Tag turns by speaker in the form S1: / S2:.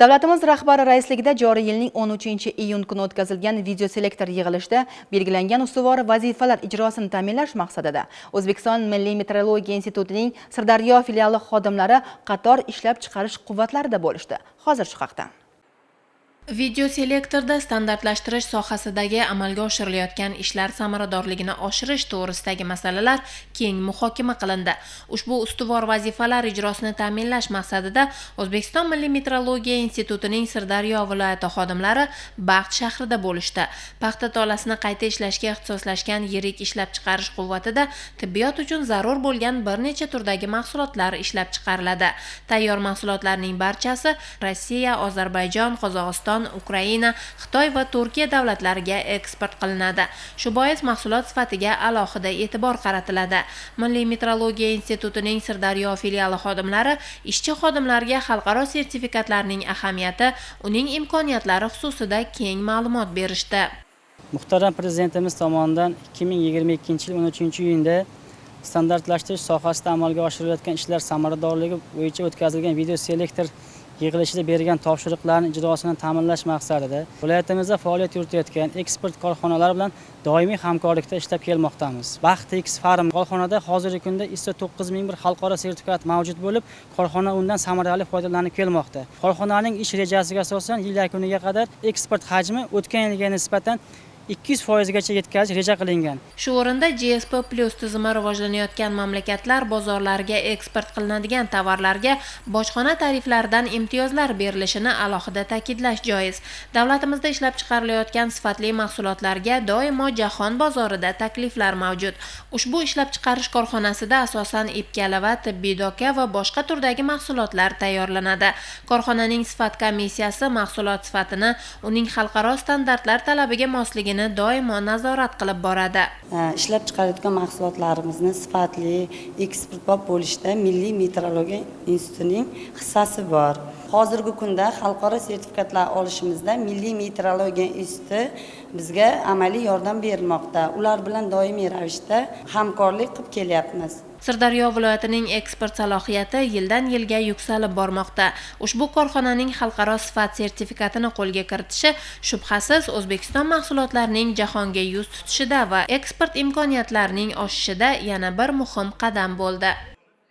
S1: Davlatimiz rahbari raisligida joriy yilning 13 iyun kuni o'tkazilgan videoselektor yig'ilishida belgilangan ustuvor vazifalar ijrosini ta'minlash maqsadida O'zbekiston Milliy meteorologiya institutining Sirdaryo filiali xodimlari qator ishlab chiqarish quvvatlarida bo'lishdi. Hozir shu haqda.
S2: Videoselektorda standartlashtirish sohasidagi amalga oshirilayotgan ishlar samaradorligini oshirish to'g'risidagi masalalar keng muhokama qilindi. Ushbu ustuvor vazifalar ijrosini ta'minlash maqsadida O'zbekiston Milliy metrologiya institutining Sirdaryo viloyati xodimlari Baxt shahrida bo'lishdi. Paxta tolasini qayta ishlashga ixtisoslashgan yirik ishlab chiqarish quvvatida tibbiyot uchun zarur bo'lgan bir necha turdagi mahsulotlar ishlab chiqariladi. Tayyor mahsulotlarning barchasi Rossiya, Ozarbayjon, Qozog'iston Ukraina, Xitoy va Turkiya davlatlariga eksport qilinadi. Shu bois mahsulot sifatiga alohida e'tibor qaratiladi. Milliy meteorologiya institutining Sirdaryo filiali xodimlari ishchi xodimlarga xalqaro sertifikatlarning ahamiyati, uning imkoniyatlari xususida keng ma'lumot berishdi.
S3: Muhtaram prezidentimiz tomonidan 2022 yil 13 iyunda standartlashtirish sohasida amalga oshirilayotgan ishlar samaradorligi bo'yicha o'tkazilgan video selektor yig'ilishida bergan topshiriqlarni ijrosini ta'minlash maqsadida viloyatimizda faoliyat yuritayotgan eksport korxonalari bilan doimiy hamkorlikda ishlab kelmoqdamiz. Baxt x farm korxonada hozirgi kunda iso 9001 xalqaro sertifikat mavjud bo'lib korxona undan samarali foydalanib kelmoqda. Korxonaning ish rejasiga asosan yil yakuniga qadar eksport hajmi o'tgan yilga nisbatan 200 foizgacha yetkazish reja qilingan.
S2: Shu o'rinda GSP Plus tizimi rivojlanayotgan mamlakatlar bozorlariga eksport qilinadigan tovarlarga bojxona tariflaridan imtiyozlar berilishini alohida ta'kidlash joiz. Davlatimizda ishlab chiqarilayotgan sifatli mahsulotlarga doimo jahon bozorida takliflar mavjud. Ushbu ishlab chiqarish korxonasida asosan ipkalava, tibbiy doka va boshqa turdagi mahsulotlar tayyorlanadi. Korxonaning sifat komissiyasi mahsulot sifatini uning xalqaro standartlar talabiga mosligini doimo nazorat qilib boradi.
S4: Ishlab chiqarayotgan mahsulotlarimizni sifatli eksportbop bo'lishda Milliy metrologiya institutining hissasi bor. Hozirgi kunda xalqaro sertifikatlar olishimizda Milliy meteorologiya instituti bizga amaliy yordam bermoqda. Ular bilan doimiy ravishda hamkorlik qilib kelyapmiz.
S2: Sirdaryo viloyatining eksport salohiyati yildan yilga yuksalib bormoqda. Ushbu korxonaning xalqaro sifat sertifikatini qo'lga kiritishi shubhasiz O'zbekiston mahsulotlarining jahonga yuz tutishida va eksport imkoniyatlarining oshishida yana bir muhim qadam bo'ldi.